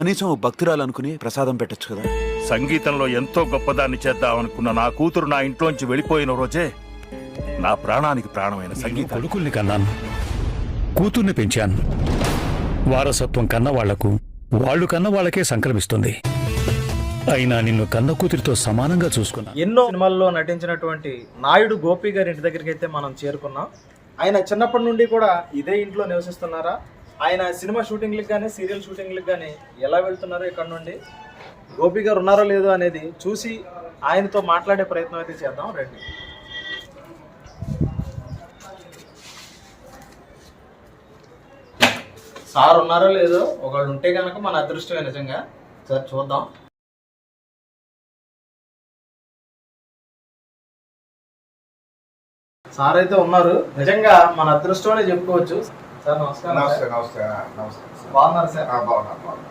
కనీసం ఓ భక్తురాలు అనుకుని ప్రసాదం పెట్టొచ్చు కదా. సంగీతంలో ఎంతో గొప్పదాన్ని చేద్దామనుకున్న నా కూతురు నా ఇంట్లోంచి వెళ్ళిపోయిన రోజే నా ప్రాణానికి ప్రాణమైన సంగీతం. కొడుకుల్ని కన్నాను. కూతుర్ని పెంచాను. వారసత్వం కన్న వాళ్ళకు వాళ్ళు కన్న వాళ్ళకే సంక్రమిస్తుంది. అయినా నిన్ను కన్న కూతురితో సమానంగా చూసుకున్నా. ఎన్నో సినిమాల్లో నటించినటువంటి నాయుడు గోపి గారి ఇంటి దగ్గరికి అయితే మనం చేరుకున్నాం. ఆయన చిన్నప్పటి నుండి కూడా ఇదే ఇంట్లో నివసిస్తున్నారా? ఆయన సినిమా షూటింగ్లకు కానీ సీరియల్ షూటింగ్లకు కానీ ఎలా వెళ్తున్నారో ఇక్కడ నుండి గోపి గారు ఉన్నారో లేదో అనేది చూసి ఆయనతో మాట్లాడే ప్రయత్నం అయితే చేద్దాం. రండి. సార్ ఉన్నారో లేదో ఒకళ్ళు ఉంటే కనుక మన అదృష్టమే నిజంగా. సార్ చూద్దాం. సార్ అయితే ఉన్నారు. నిజంగా మన అదృష్టం అనే చెప్పుకోవచ్చు. సార్ నమస్కారం నమస్తే. నమస్తే నమస్తే బాగున్నారు సార్. ఆ, బాగున్నా బాగున్నా.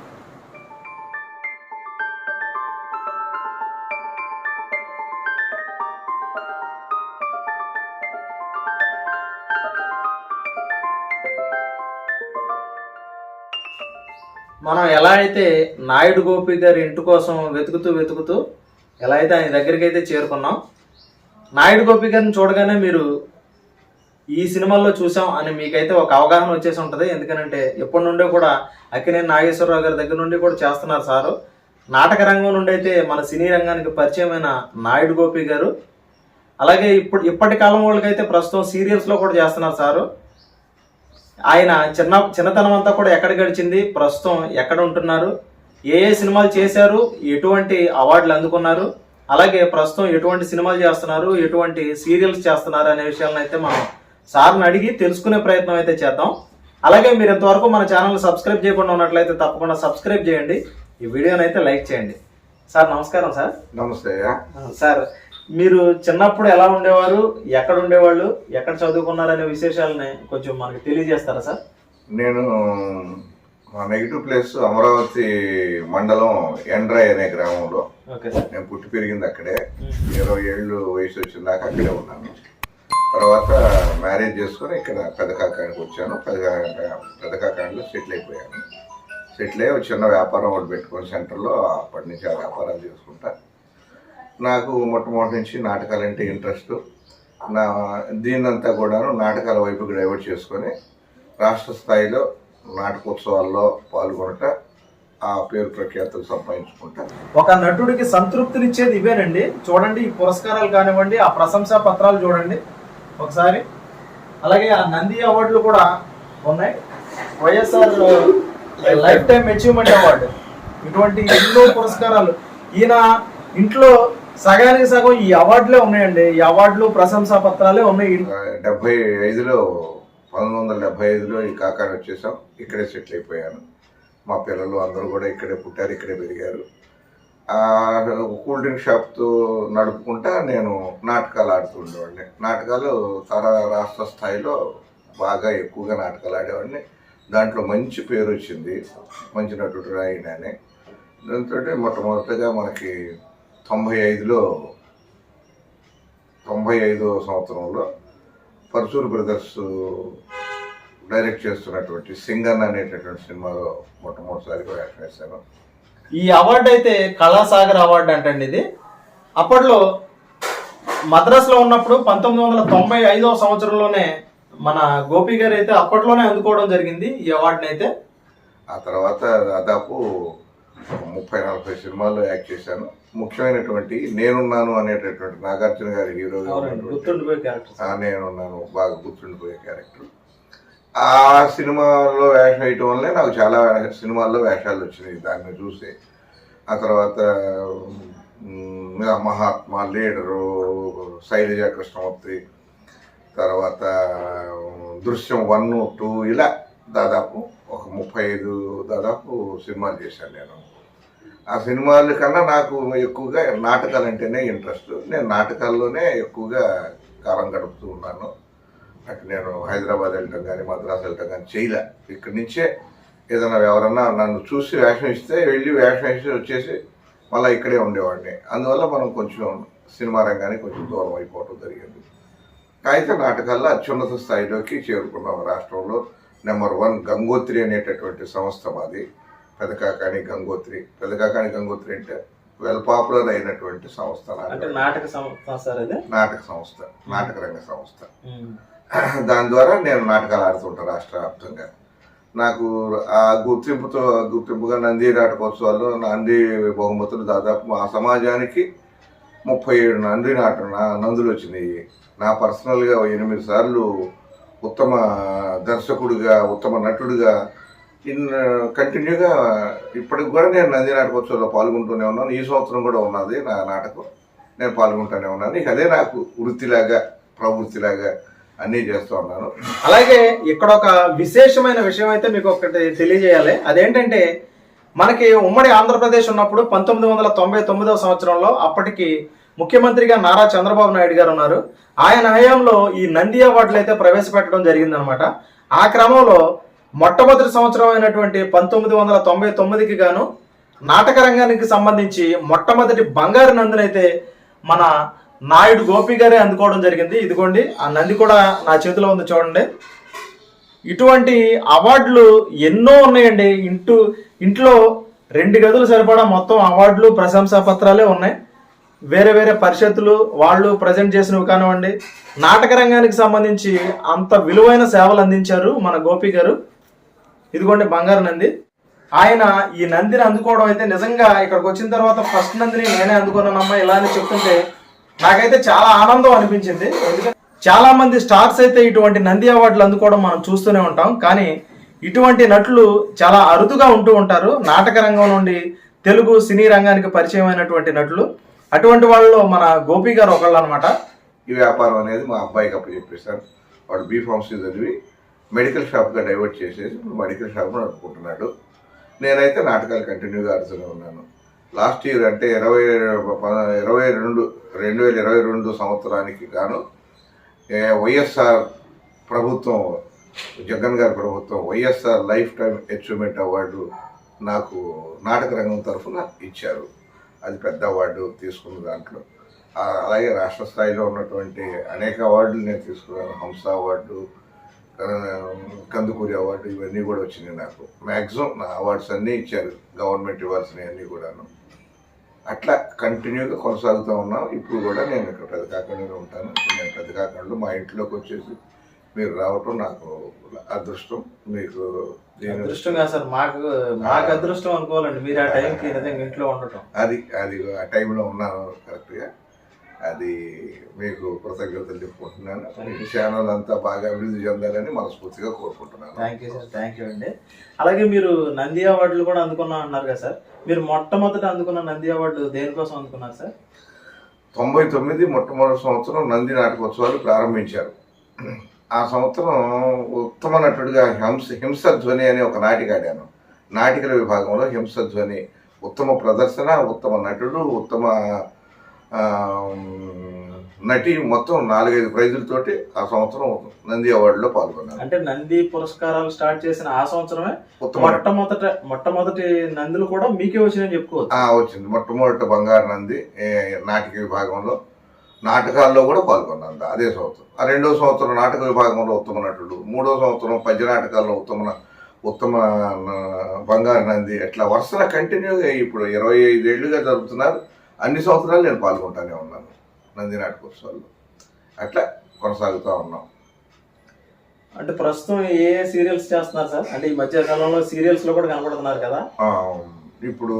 మనం ఎలా అయితే నాయుడు గోపి గారి ఇంటి కోసం వెతుకుతూ వెతుకుతూ ఎలా అయితే ఆయన దగ్గరికి అయితే చేరుకున్నాం నాయుడు గోపి గారిని చూడగానే మీరు ఈ సినిమాల్లో చూసాం అని మీకైతే ఒక అవగాహన వచ్చేసి ఉంటుంది. ఎందుకనంటే ఎప్పటి నుండో కూడా అక్కినేని నాగేశ్వరరావు గారి దగ్గర నుండి కూడా చేస్తున్నారు సారు. నాటక రంగం నుండి అయితే మన సినీ రంగానికి పరిచయమైన నాయుడు గోపి గారు. అలాగే ఇప్పుడు ఇప్పటి కాలం వాళ్ళకైతే ప్రస్తుతం సీరియల్స్లో కూడా చేస్తున్నారు సారు. ఆయన చిన్న చిన్నతనం అంతా కూడా ఎక్కడ గడిచింది ప్రస్తుతం ఎక్కడ ఉంటున్నారు ఏ ఏ సినిమాలు చేశారు ఎటువంటి అవార్డులు అందుకున్నారు అలాగే ప్రస్తుతం ఎటువంటి సినిమాలు చేస్తున్నారు ఎటువంటి సీరియల్స్ చేస్తున్నారు అనే విషయాలను అయితే మనం సార్ని అడిగి తెలుసుకునే ప్రయత్నం అయితే చేద్దాం. అలాగే మీరు ఇంతవరకు మన ఛానల్ సబ్స్క్రైబ్ చేయకుండా ఉన్నట్లయితే తప్పకుండా సబ్స్క్రైబ్ చేయండి. ఈ వీడియోని అయితే లైక్ చేయండి. సార్ నమస్కారం సార్. నమస్తే. సార్ మీరు చిన్నప్పుడు ఎలా ఉండేవారు? ఎక్కడ ఉండేవాళ్ళు? ఎక్కడ చదువుకున్నారనే విశేషాలని కొంచెం మనకి తెలియజేస్తారా సార్? నేను మా నెగిటివ్ ప్లేస్ అమరావతి మండలం ఎండ్రాయ్ అనే గ్రామంలో. Okay sir. నేను పుట్టి పెరిగింది అక్కడే. ఇరవై ఏళ్ళు వయసు వచ్చిన దాకా అక్కడే ఉన్నాను. తర్వాత మ్యారేజ్ చేసుకొని ఇక్కడ పెదకాకానికి వచ్చాను. పెదకా పెదకాకాండలో సెటిల్ అయిపోయాను. సెటిల్ అయ్యి చిన్న వ్యాపారం ఒకటి పెట్టుకొని సెంటర్లో అప్పటి నుంచి ఆ వ్యాపారాలు చేసుకుంటా. నాకు మొట్టమొదటి నుంచి నాటకాలంటే ఇంట్రెస్ట్. నా దీన్నంతా కూడాను నాటకాల వైపుకి డైవర్ట్ చేసుకొని రాష్ట్ర స్థాయిలో నాటకోత్సవాల్లో పాల్గొనట ఆ పేరు ప్రఖ్యాతులు సంపాదించుకుంటా. ఒక నటుడికి సంతృప్తినిచ్చేది ఇవేనండి. చూడండి ఈ పురస్కారాలు కానివ్వండి ఆ ప్రశంసా పత్రాలు చూడండి. ఒకసారి. అలాగే ఆ నంది అవార్డులు కూడా ఉన్నాయి. YSR lifetime achievement award ఇటువంటి ఎన్నో పురస్కారాలు. ఈయన ఇంట్లో సగానికి సగం ఈ అవార్డులే ఉన్నాయండి. ఈ అవార్డులు ప్రశంసా పత్రాలే ఉన్నాయి. డెబ్బై ఐదులో పంతొమ్మిది వందల డెబ్బై ఐదులో ఈ కాకాని వచ్చేసాం. ఇక్కడే సెటిల్ అయిపోయాను. మా పిల్లలు అందరూ కూడా ఇక్కడే పుట్టారు ఇక్కడే పెరిగారు. కూల్ డ్రింక్ షాప్తో నడుపుకుంటా నేను నాటకాలు ఆడుతూ ఉండేవాడిని. నాటకాలు తర రాష్ట్ర స్థాయిలో బాగా ఎక్కువగా నాటకాలు ఆడేవాడిని. దాంట్లో మంచి పేరు వచ్చింది మంచి నటుడు రాయిన అని. దాంతో మొట్టమొదటిగా మనకి తొంభై ఐదులో తొంభై ఐదో సంవత్సరంలో పరశూరు బ్రదర్స్ డైరెక్ట్ చేస్తున్నటువంటి సింగన్ అనేటటువంటి సినిమాలో మొట్టమొదటిసారిగా వేషం వేశాను. ఈ అవార్డు అయితే కళాసాగర్ అవార్డు అంటండి ఇది. అప్పట్లో మద్రాసులో ఉన్నప్పుడు పంతొమ్మిది వందల తొంభై ఐదవ సంవత్సరంలోనే మన గోపి గారు అయితే అప్పట్లోనే అందుకోవడం జరిగింది ఈ అవార్డుని అయితే. ఆ తర్వాత దాదాపు ముప్పై నలభై సినిమాల్లో యాక్ట్ చేశాను. ముఖ్యమైనటువంటి నేనున్నాను అనేటటువంటి నాగార్జున గారి హీరోగా ఉన్నటువంటి గుర్తుండిపోయే క్యారెక్టర్ నేనున్నాను బాగా గుర్తుండిపోయే క్యారెక్టర్. ఆ సినిమాలో వేషం వేయటం వల్లే నాకు చాలా సినిమాల్లో వేషాలు వచ్చినాయి. దాన్ని చూసి ఆ తర్వాత మహాత్మా లీడరు శైలజ కృష్ణమూర్తి తర్వాత దృశ్యం వన్ టూ ఇలా దాదాపు ఒక ముప్పై ఐదు దాదాపు సినిమాలు చేశాను నేను. ఆ సినిమాల కన్నా నాకు ఎక్కువగా నాటకాలు అంటేనే ఇంట్రెస్ట్. నేను నాటకాల్లోనే ఎక్కువగా కాలం గడుపుతూ ఉన్నాను. అటు నేను హైదరాబాద్ వెళ్ళటం కానీ మద్రాసు వెళ్ళటం కానీ చేయలే. ఇక్కడి నుంచే ఏదైనా ఎవరన్నా నన్ను చూసి వేషం ఇస్తే వెళ్ళి వేసి వచ్చేసి మళ్ళీ ఇక్కడే ఉండేవాడిని. అందువల్ల మనం కొంచెం సినిమా రంగానికి కొంచెం దూరం అయిపోవటం జరిగింది. అయితే నాటకాల్లో అత్యున్నత స్థాయిలోకి చేరుకున్నాం రాష్ట్రంలో. నెంబర్ వన్ గంగోత్రి అనేటటువంటి సంస్థ మాది. పెదకాకాని గంగోత్రి. పెదకాకాని గంగోత్రి అంటే వెల్ పాపులర్ అయినటువంటి సంస్థ నాటక- అంటే నాటక సంస్థ నాటక సంస్థ. నాటక రంగ సంస్థ. దాని ద్వారా నేను నాటకాలు ఆడుతుంటాను రాష్ట్ర వ్యాప్తంగా నాకు ఆ గుర్తింపుతో గుర్తింపుగా నంది నాటకోత్సవాల్లో నంది బహుమతులు దాదాపు మా సమాజానికి ముప్పై ఏడు నంది నాట నా- నందులు వచ్చినాయి. నా పర్సనల్గా ఎనిమిది సార్లు ఉత్తమ దర్శకుడిగా ఉత్తమ నటుడిగా ఇన్ కంటిన్యూగా ఇప్పటికి కూడా నేను నంది నాటకోత్సవంలో పాల్గొంటూనే ఉన్నాను. ఈ సంవత్సరం కూడా ఉన్నది నా నాటకం. నేను పాల్గొంటూనే ఉన్నాను. ఇక అదే నాకు వృత్తిలాగా ప్రవృత్తిలాగా అన్నీ చేస్తూ ఉన్నాను అలాగే ఇక్కడ ఒక విశేషమైన విషయం అయితే మీకు ఒకటి తెలియజేయాలి. అదేంటంటే మనకి ఉమ్మడి ఆంధ్రప్రదేశ్ ఉన్నప్పుడు పంతొమ్మిది వందల తొంభై తొమ్మిదవ సంవత్సరంలో అప్పటికి ముఖ్యమంత్రిగా నారా చంద్రబాబు నాయుడు గారు ఉన్నారు. ఆయన హయాంలో ఈ నంది అవార్డులు అయితే ప్రవేశపెట్టడం జరిగిందనమాట. ఆ క్రమంలో మొట్టమొదటి సంవత్సరం అయినటువంటి పంతొమ్మిది వందల తొంభై తొమ్మిదికి గాను నాటక రంగానికి సంబంధించి మొట్టమొదటి బంగారు నందునైతే మన నాయుడు గోపి గారే అందుకోవడం జరిగింది. ఇదిగోండి ఆ నంది కూడా నా చేతిలో ఉంది చూడండి. ఇటువంటి అవార్డులు ఎన్నో ఉన్నాయండి. ఇంటూ ఇంట్లో రెండు గదులు సరిపడా మొత్తం అవార్డులు ప్రశంసా పత్రాలే ఉన్నాయి. వేరే వేరే పరిషత్తులు వాళ్ళు ప్రజెంట్ చేసినవి కానివ్వండి. నాటక రంగానికి సంబంధించి అంత విలువైన సేవలు అందించారు మన గోపి గారు. ఇదిగోండి బంగారు నంది. ఆయన ఈ నందిని అందుకోవడం అయితే నిజంగా ఇక్కడికి వచ్చిన తర్వాత ఫస్ట్ నందిని నేనే అందుకున్నానమ్మా ఇలా అని చెప్తుంటే నాకైతే చాలా ఆనందం అనిపించింది. ఎందుకంటే చాలా మంది స్టార్స్ అయితే ఇటువంటి నంది అవార్డులు అందుకోవడం మనం చూస్తూనే ఉంటాం. కానీ ఇటువంటి నటులు చాలా అరుదుగా ఉంటూ ఉంటారు. నాటక రంగం నుండి తెలుగు సినీ రంగానికి పరిచయం అయినటువంటి నటులు. అటువంటి వాళ్ళలో మన గోపి గారు ఒకళ్ళు అనమాట ఈ వ్యాపారం అనేది మా అబ్బాయికి అప్పు చెప్పేశాను వాడు బీ ఫార్మసీ చదివి మెడికల్ షాప్గా డైవర్ట్ చేసేసి ఇప్పుడు మెడికల్ షాప్ నడుపుకుంటున్నాడు. నేనైతే నాటకాలు కంటిన్యూగా ఆడుతూనే ఉన్నాను. లాస్ట్ ఇయర్ అంటే ఇరవై ఇరవై రెండు రెండు వేల ఇరవై రెండు సంవత్సరానికి గాను ఏ, వైఎస్ఆర్ ప్రభుత్వం జగన్ గారి ప్రభుత్వం YSR lifetime achievement award నాకు నాటక రంగం తరఫున ఇచ్చారు. అది పెద్ద అవార్డు తీసుకున్న దాంట్లో. అలాగే రాష్ట్ర స్థాయిలో ఉన్నటువంటి అనేక అవార్డులు నేను తీసుకున్నాను. హంస అవార్డు కందుకూరి అవార్డు ఇవన్నీ కూడా వచ్చినాయి నాకు. మ్యాక్సిమం నా అవార్డ్స్ అన్నీ ఇచ్చారు. గవర్నమెంట్ ఇవ్వాల్సినవి అన్నీ కూడాను. అట్లా కంటిన్యూగా కొనసాగుతూ ఉన్నాం. ఇప్పుడు కూడా నేను ఇక్కడ పెద్ద కాకండలో ఉంటాను నేను పెద్ద కాకండలో మా ఇంట్లోకి వచ్చేసి మీరు రావటం నాకు అదృష్టం. మీకు నేను అదృష్టంగా సార్ మాకు మాకు అదృష్టం అనుకోవాలండి. మీరు ఆ టైంకి నిజంగా ఇంట్లో ఉండటం. అది అది ఆ టైంలో ఉన్నాను కరెక్ట్గా. అది మీకు కృతజ్ఞతలు చెప్పుకుంటున్నాను. ఛానల్ అంతా బాగా అభివృద్ధి చెందాలని మనస్ఫూర్తిగా కోరుకుంటున్నాను. Thank you sir thank you అండి. అలాగే మీరు నంది అవార్డులు కూడా అందుకున్నా అన్నారు కదా సార్ మీరు మొట్టమొదట అందుకున్న నంది అవార్డు దేనికోసం అందుకున్నారు సార్ తొంభై తొమ్మిది మొట్టమొదటి సంవత్సరం నంది నాటకోత్సవాలు ప్రారంభించారు. ఆ సంవత్సరం ఉత్తమ నటుడిగా హింస హింసధ్వని అనే ఒక నాటిక ఆడాను. నాటికల విభాగంలో హింసధ్వని ఉత్తమ ప్రదర్శన ఉత్తమ నటుడు ఉత్తమ నటి మొత్తం నాలుగైదు ప్రైజులతోటి ఆ సంవత్సరం నంది అవార్డులో పాల్గొన్నాను అంటే నంది పురస్కారాలు స్టార్ట్ చేసిన ఆ సంవత్సరమే. మొట్టమొదట మొట్టమొదటి నందులు కూడా మీకే వచ్చినాయని చెప్పుకోవచ్చు. ఆ, వచ్చింది. మొట్టమొదటి బంగారు నంది నాటిక విభాగంలో నాటకాల్లో కూడా పాల్గొన్నాను అదే సంవత్సరం. ఆ రెండో సంవత్సరం నాటక విభాగంలో ఉత్తమ నటుడు మూడో సంవత్సరం పద్య నాటకాల్లో ఉత్తమ ఉత్తమ బంగారు నంది. అట్లా వరుసగా కంటిన్యూగా ఇప్పుడు ఇరవై ఐదేళ్ళుగా జరుపుతున్నారు. అన్ని సంవత్సరాలు నేను పాల్గొంటానే ఉన్నాను నంది నాటకోత్సవాల్లో అట్లా కొనసాగుతూ ఉన్నాం. అంటే ప్రస్తుతం ఏ సీరియల్స్ చేస్తున్నారు సార్? అంటే ఈ మధ్య కాలంలో సీరియల్స్లో కూడా కనబడుతున్నారు కదా? ఇప్పుడు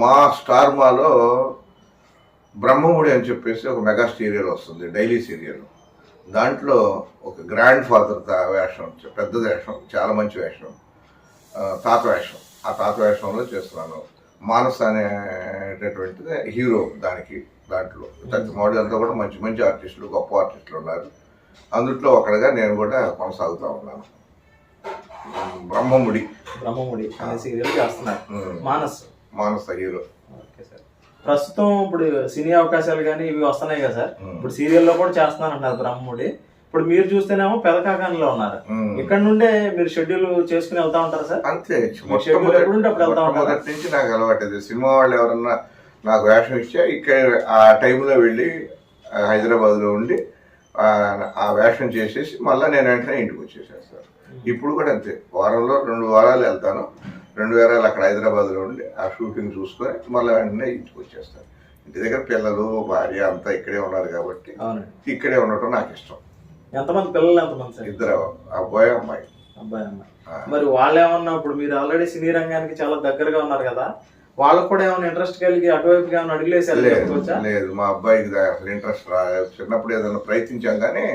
మా స్టార్ మాలో బ్రహ్మముడి అని చెప్పేసి ఒక మెగా సీరియల్ వస్తుంది డైలీ సీరియల్. దాంట్లో ఒక గ్రాండ్ ఫాదర్ వేషం పెద్ద వేషం చాలా మంచి వేషం తాత వేషం. ఆ తాత వేషంలో చేస్తున్నాను. మానస్ అనేటటువంటిది హీరో దానికి దాంట్లో. ప్రతి మోడల్ అంతా కూడా మంచి మంచి ఆర్టిస్టులు గొప్ప ఆర్టిస్టులు ఉన్నారు. అందుట్లో ఒకటిగా నేను కూడా కొనసాగుతూ ఉన్నాను. బ్రహ్మముడి. బ్రహ్మముడి అనే సీరియల్ చేస్తున్నారు. Manas. Manasa hero. Okay sir. ప్రస్తుతం ఇప్పుడు సినీ అవకాశాలు కానీ ఇవి వస్తున్నాయి కదా సార్. ఇప్పుడు సీరియల్లో కూడా చేస్తున్నాను అన్నారు బ్రహ్మముడి. ఇప్పుడు మీరు చూస్తేనేమో పెదకాకానిలో ఉన్నారు. ఇక్కడ నుండే మీరు షెడ్యూల్ చేసుకుని వెళ్తా ఉంటారా సార్? అంతే. షెడ్యూల్ ఎప్పుడు అప్పుడు వెళ్తా ఉంటారా? నుంచి నాకు అలవాటు సినిమా వాళ్ళు ఎవరన్నా నాకు వేషం ఇచ్చా ఇక్కడ ఆ టైంలో వెళ్ళి హైదరాబాద్లో ఉండి ఆ, వేషం చేసేసి మళ్ళీ నేను వెంటనే ఇంటికి వచ్చేసేస్తాను ఇప్పుడు కూడా అంతే. వారంలో రెండు వారాలు వెళ్తాను. రెండు వారాలు అక్కడ హైదరాబాద్లో ఉండి ఆ షూటింగ్ చూసుకొని మళ్ళీ వెంటనే ఇంటికి వచ్చేస్తాను. ఇంటి దగ్గర పిల్లలు భార్య అంతా ఇక్కడే ఉన్నారు కాబట్టి ఇక్కడే ఉండటం నాకు ఇష్టం. ఎంతమంది పిల్లలు ఎంతమంది సార్? ఇద్దరు అబ్బాయి అమ్మాయి. అబ్బాయి అమ్మాయి. మరి వాళ్ళు ఏమన్నా ఇప్పుడు మీరు ఆల్రెడీ సినీ రంగానికి చాలా దగ్గరగా ఉన్నారు కదా వాళ్ళకు కూడా ఏమైనా ఇంట్రెస్ట్ కలిగి అటువైపు ఏమైనా అడిగేసారు లేదు మా అబ్బాయికి అసలు ఇంట్రెస్ట్ రాలేదు చిన్నప్పుడు ఏదైనా ప్రయత్నించాం కానీ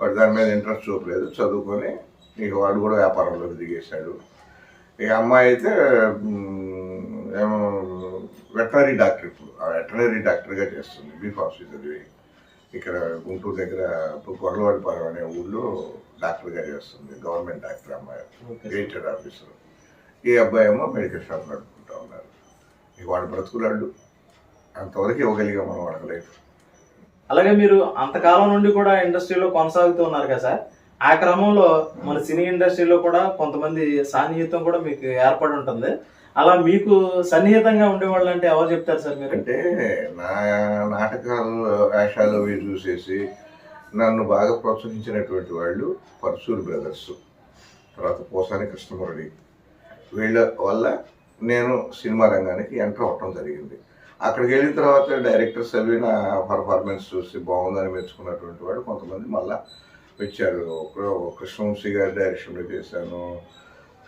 వాడు దాని మీద ఇంట్రెస్ట్ చూపలేదు. చదువుకొని ఇక వాడు కూడా వ్యాపారంలోకి దిగేశాడు. ఇక అమ్మాయి అయితే ఏమో వెటనరీ డాక్టర్ ఇప్పుడు వెటనరీ డాక్టర్గా చేస్తుంది బీఫార్సీ చదివి. ఇక్కడ గుంటూరు దగ్గర గొడవడిపాలెం అనే ఊళ్ళో డాక్టర్గా చేస్తుంది గవర్నమెంట్ డాక్టర్ అమ్మాయి. Gazetted officer. ఈ అబ్బాయి ఏమో మెడికల్ షాప్ నడుపుకుంటా ఉన్నారు. ఇక వాడు బ్రతుకులాడు అంతవరకు ఇవ్వగలిగాం మనం లైఫ్. అలాగే మీరు అంతకాలం నుండి కూడా ఇండస్ట్రీలో కొనసాగుతూ ఉన్నారు కదా సార్? ఆ క్రమంలో మన సినీ ఇండస్ట్రీలో కూడా కొంతమంది సాన్నిహిత్యం కూడా మీకు ఏర్పడి ఉంటుంది. అలా మీకు సన్నిహితంగా ఉండేవాళ్ళు అంటే ఎవరు చెప్తారు సార్ మీరు? అంటే నా నాటకాలు వేషాలు అవి చూసేసి నన్ను బాగా ప్రోత్సహించినటువంటి వాళ్ళు పరశూరి బ్రదర్స్ తర్వాత పోసాని కృష్ణమురళి. వీళ్ళ వల్ల నేను సినిమా రంగానికి ఎంటర్ అవ్వటం జరిగింది. అక్కడికి వెళ్ళిన తర్వాత డైరెక్టర్స్ అవి నా పర్ఫార్మెన్స్ చూసి బాగుందని మెచ్చుకున్నటువంటి వాళ్ళు కొంతమంది మళ్ళా వచ్చారు. కృష్ణవంశీ గారి డైరెక్షన్లో చేశాను.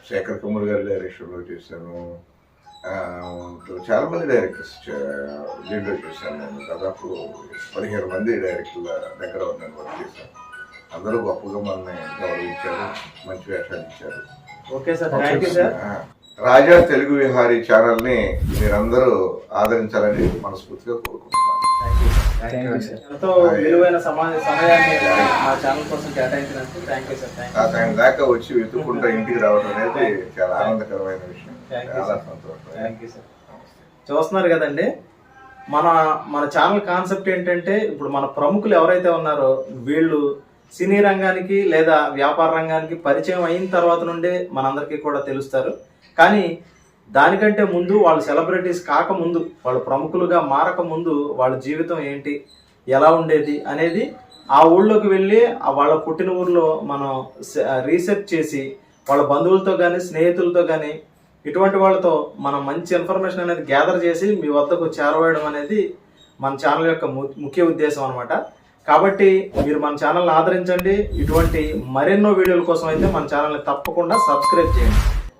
శేఖర్ కమూర్ గారి డైరెక్షన్లో చేశాను. ఆ, చాలా మంది డైరెక్టర్స్ దీంట్లో చేశాను నేను. దాదాపు పదిహేను మంది డైరెక్టర్ల దగ్గర నేను వర్క్ చేశాను. అందరూ గొప్పగా మనల్ని గౌరవించారు మంచి వేషాలు ఇచ్చారు. Okay sir thank you sir. Raja Telugu Vihari ఛానల్ని మీరందరూ ఆదరించాలని మనస్ఫూర్తిగా కోరుకుంటున్నాను. ఎంతో విలువైన సమా సమయాన్ని మా ఛానల్ కోసం కేటాయించినందుకు థ్యాంక్ యూ సార్ థ్యాంక్ ఆ టైం దాకా వచ్చి వెతుక్కుంటూ ఇంటికి రావడం అనేది చాలా ఆనందకరమైన విషయం. చాలా. సంతోషం. థ్యాంక్ యూ సార్ చూస్తున్నారు కదండి మన మన ఛానల్ కాన్సెప్ట్ ఏంటంటే ఇప్పుడు మన ప్రముఖులు ఎవరైతే ఉన్నారో వీళ్ళు సినీ రంగానికి లేదా వ్యాపార రంగానికి పరిచయం అయిన తర్వాత నుండే మనందరికీ కూడా తెలుస్తారు. కానీ దానికంటే ముందు వాళ్ళు సెలబ్రిటీస్ కాకముందు వాళ్ళు ప్రముఖులుగా మారకముందు వాళ్ళ జీవితం ఏంటి ఎలా ఉండేది అనేది ఆ ఊళ్ళోకి వెళ్ళి ఆ వాళ్ళ పుట్టిన ఊర్లో మనం రీసెర్చ్ చేసి వాళ్ళ బంధువులతో కానీ స్నేహితులతో కానీ ఇటువంటి వాళ్ళతో మనం మంచి ఇన్ఫర్మేషన్ అనేది గ్యాదర్ చేసి మీ వద్దకు చేరవేయడం అనేది మన ఛానల్ యొక్క ము- ముఖ్య ఉద్దేశం అనమాట కాబట్టి మీరు మన ఛానల్ని ఆదరించండి. ఇటువంటి మరెన్నో వీడియోల కోసం అయితే మన ఛానల్ని తప్పకుండా సబ్స్క్రైబ్ చేయండి.